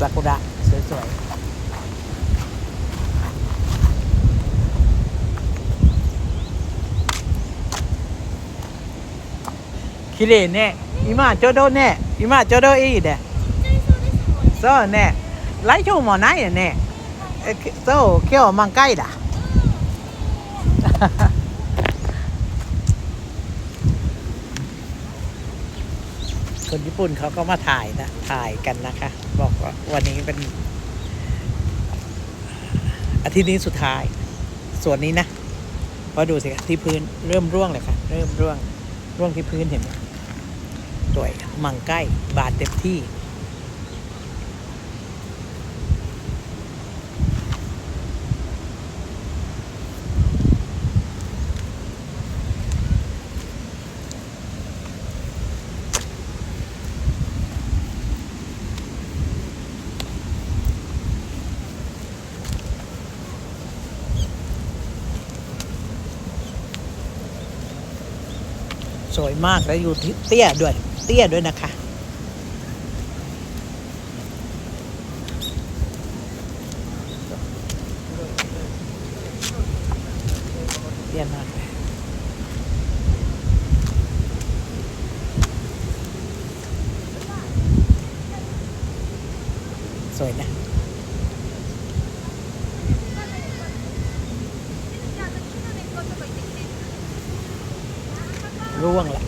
ซากุระสวยๆ綺麗ね今ちょうどね今ちょうどいいでそうね来週もないよねえきそう今日満開だ คนญี่ปุ่นเขาก็มาถ่ายนะถ่ายกันนะคะ บอกว่าวันนี้เป็น อาทิตย์นี้สุดท้าย ส่วนนี้นะพอดูสิคะที่พื้นเริ่มร่วงเลยค่ะเริ่มร่วงร่วงที่พื้นเห็นไหมสวยมังใกล้บาดเต็มที่ สวยมากแล้วอยู่ที่เตี้ยด้วย เตี้ยด้วยนะคะ เตี้ยมากเลยสวยนะ ร่วงแหละ